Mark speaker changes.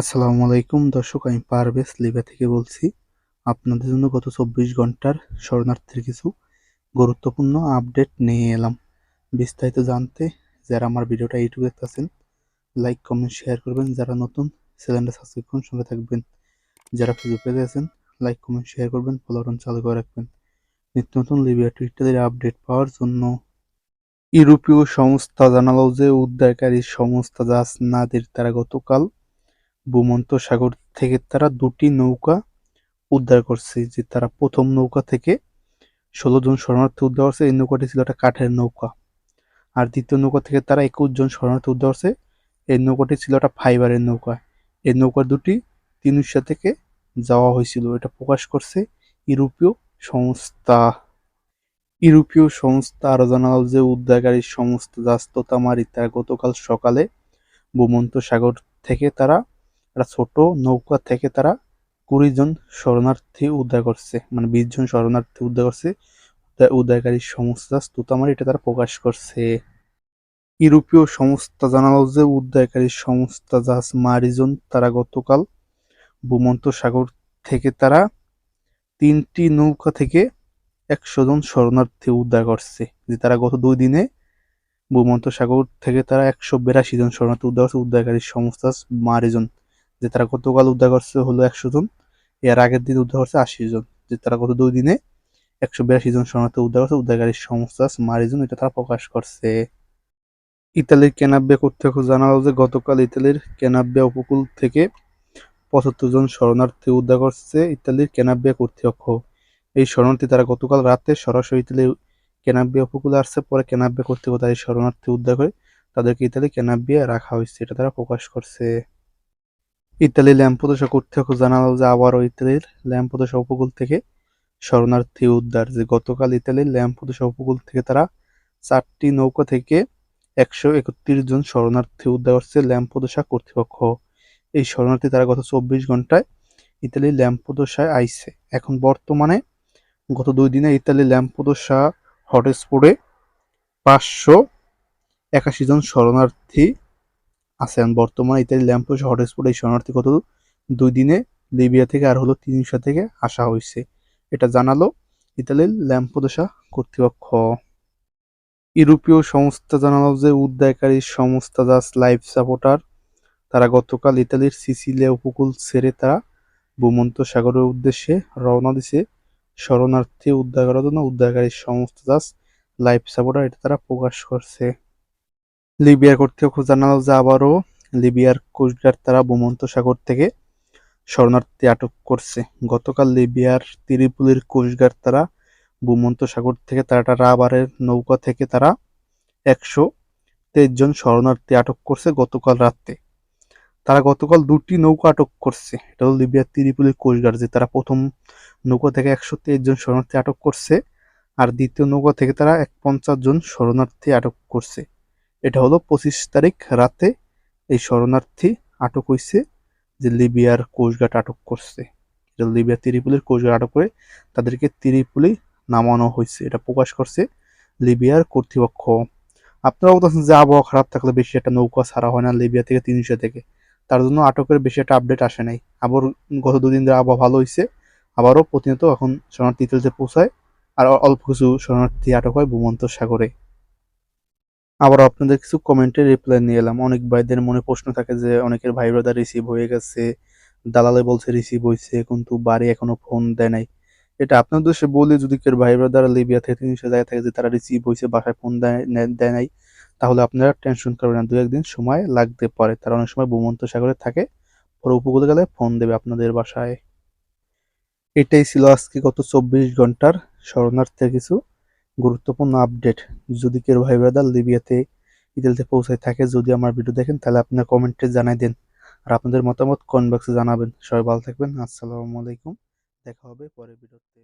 Speaker 1: আসসালামু আলাইকুম। দর্শক, আমি পারভেজ লিবিয়া থেকে বলছি, আপনাদের জন্য গত চব্বিশ ঘণ্টার শরণার্থীর কিছু গুরুত্বপূর্ণ আপডেট নিয়ে এলাম। বিস্তারিত জানতে যারা আমার ভিডিওটা ইউটিউবে দেখতেছেন, লাইক, কমেন্ট, শেয়ার করবেন। যারা নতুন, চ্যানেলটা সাবস্ক্রাইব করুন, সঙ্গে থাকবেন। যারা ফেসবুক পেজে আছেন, লাইক, কমেন্ট, শেয়ার করবেন, ফলো বাটন চালু করে রাখবেন। নিত্য নতুন লিবিয়া টুইটারের আপডেট পাওয়ার জন্য ইউরোপীয় সংস্থা জানালো যে উদ্ধারকারী সংস্থা জাস নাদের তারা গতকাল ভূমধ্য সাগর থেকে তারা দুটি নৌকা উদ্ধার করছে, যে তারা প্রথম নৌকা থেকে ষোলো জন শরণার্থী উদ্ধার করছে, এই নৌকাটি ছিল একটা কাঠের নৌকা। আর দ্বিতীয় নৌকা থেকে তারা একুশ জন শরণার্থী উদ্ধার করছে, এই নৌকাটি ছিল একটা ফাইবারের নৌকা। এই নৌকা দুটি তিনুশা থেকে যাওয়া হয়েছিল, এটা প্রকাশ করছে ইউরোপীয় সংস্থা। ইউরোপীয় সংস্থা আরও জানাল যে উদ্ধারকারী সংস্থা জাস্ততামারি তারা গতকাল সকালে ভূমন্ত সাগর থেকে তারা একটা ছোট নৌকা থেকে তারা কুড়ি জন শরণার্থী উদ্ধার করছে মানে বিশ জন শরণার্থী উদ্ধার করছে। উদ্ধারকারী সংস্থা স্তুতামারি এটা তারা প্রকাশ করছে। ইউরোপীয় সংস্থা জানালো যে উদ্ধারকারী সংস্থা জাহাজ মারিজন, তারা গতকাল ভূমন্ত সাগর থেকে তারা তিনটি নৌকা থেকে একশো জন শরণার্থী উদ্ধার করছে, যে তারা গত দুই দিনে ভূমন্ত সাগর থেকে তারা একশো বিরাশি জন শরণার্থী উদ্ধার করছে। উদ্ধারকারী সংস্থা মারিজন যে তারা গতকাল উদ্ধার করছে হলো একশো জন, এর আগের দিন উদ্ধার করছে আশি জন। যে তারা গত দুই দিনে একশো বিরাশি জন শরণার্থী উদ্ধার করছে, উদ্ধারকারী সংস্থা মারিজন এটা তারা প্রকাশ করছে। ইতালির কেনাব্যা কর্তৃপক্ষ জানালো যে গতকাল ইতালির কেনাব্যা উপকূল থেকে পঁচাত্তর জন শরণার্থী উদ্ধার করছে ইতালির কেনাব্যা কর্তৃপক্ষ। এই শরণার্থী তারা গতকাল রাতে সরাসরি ইতালির কেনাব্যা উপকূলে আসছে, পরে কেনাব্যা কর্তৃপক্ষ তাদের শরণার্থী উদ্ধার করে তাদেরকে ইতালি কেনাব্যা রাখা হয়েছে, এটা তারা প্রকাশ করছে। ইতালি ল্যাম্পোদোসা কর্তৃপক্ষ জানালো যে আবারও ইতালির ল্যাম্পোদোসা উপকূল থেকে শরণার্থী উদ্ধার, যে গতকাল ইতালির ল্যাম্পোদোসা উপকূল থেকে তারা চারটি নৌকা থেকে একশো একত্রিশ জন শরণার্থী উদ্ধার করছে ল্যাম্পোদোসা কর্তৃপক্ষ। এই শরণার্থী তারা গত চব্বিশ ঘন্টায় ইতালির ল্যাম্পোদোসায় আইছে। এখন বর্তমানে গত দুই দিনে ইতালি ল্যাম্পোদোসা হটস্পটে পাঁচশো একাশি জন শরণার্থী আছেন বর্তমানে ইতালি ল্যাম্পোদোসা হটস্পটে এই শরণার্থী গত দুই দিনে লিবিয়া থেকে আর হলো তিনশো থেকে আসা হয়েছে। এটা জানালো ইতালির ল্যাম্পোদোসা কর্তৃপক্ষ। ইউরোপীয় সংস্থা জানালো যে উদ্ধারকারী সংস্থা জাস লাইফ সাপোর্টার। তারা গতকাল ইতালির সিসিলিয়া উপকূল ছেড়ে তারা ভূমন্ত সাগরের উদ্দেশ্যে রওনা দিছে। শরণার্থী উদ্ধার করার জন্য উদ্ধারকারী সংস্থা জাস লাইফ সাপোর্টার এটা তারা প্রকাশ করছে। লিবিয়ার কর্তৃপক্ষ জানালো যে আবারও লিবিয়ার কোস্টগার্ড তারা ভূমধ্য সাগর থেকে শরণার্থী আটক করছে। গতকাল লিবিয়ার ত্রিপুলির কোস্টগার্ড তারা ভূমধ্য সাগর থেকে তারা একটা রাবারের নৌকা থেকে তারা একশো তেইশ জন শরণার্থী আটক করছে গতকাল রাতে। তারা গতকাল দুটি নৌকা আটক করছে। এটা হলো লিবিয়ার ত্রিপুলির কোস্টগার্ড যে তারা প্রথম নৌকা থেকে একশো তেইশ জন শরণার্থী আটক করছে, আর দ্বিতীয় নৌকা থেকে তারা এক পঞ্চাশ জন শরণার্থী আটক করছে। এটা হলো পঁচিশ তারিখ রাতে এই শরণার্থী আটক হয়েছে যে লিবিয়ার কোস্টগার্ড আটক করছে। এটা লিবিয়ার ত্রিপুলির কোস্টগার্ড আটক করে তাদেরকে ত্রিপুলি নামানো হয়েছে এটা প্রকাশ করছে লিবিয়ার কর্তৃপক্ষ। আপনারাও বলতেছেন যে আবহাওয়া খারাপ থাকলে বেশি একটা নৌকা ছাড়া হয় না লিবিয়া থেকে তিনশো থেকে। তার জন্য আটকের বেশি একটা আপডেট আসে নাই। আবার গত দুদিন ধরে আবহাওয়া ভালো হয়েছে আবারও প্রতিনিয়ত এখন শরণার্থী ইতালিতে পৌঁছায়। আর অল্প কিছু শরণার্থী আটক হয় ভূমন্ত সাগরে। আবার আপনাদের কিছু কমেন্টের রিপ্লাই নিয়ে এলাম। অনেক ভাইদের মনে প্রশ্ন থাকে যে, অনেকের ভাই ব্রাদার রিসিভ হয়ে গেছে, দালালে বলছে রিসিভ হয়েছে কিন্তু বাড়ি এখনও ফোন দেয় নাই। এটা আপনার উদ্দেশ্যে বলি, যদি কেউ ভাই ব্রাদার লিবিয়া থেকে তিনশো জায়গায় থাকে যে তারা রিসিভ হয়েছে বাসায় ফোন দেয় দেয় নাই, তাহলে আপনারা টেনশন করবেন না। দু একদিন সময় লাগতে পারে। তারা অনেক সময় ভূমন্ত সাগরে থাকে, পরে উপকূলে গেলে ফোন দেবে আপনাদের বাসায়। এটাই ছিল আজকে গত চব্বিশ ঘণ্টার শরণার্থীর কিছু গুরুত্বপূর্ণ আপডেট যদি কেউ ভাই ব্রাদার লিবিয়াতে ইতালিতে পৌঁছায় থাকে, যদি আমার ভিডিও দেখেন, তাহলে আপনার কমেন্টে জানাই দেন। আর আপনাদের মতামত কমেন্ট বক্সে জানাবেন। সবাই ভালো থাকবেন। আসসালামু আলাইকুম। দেখা হবে পরের ভিডিওতে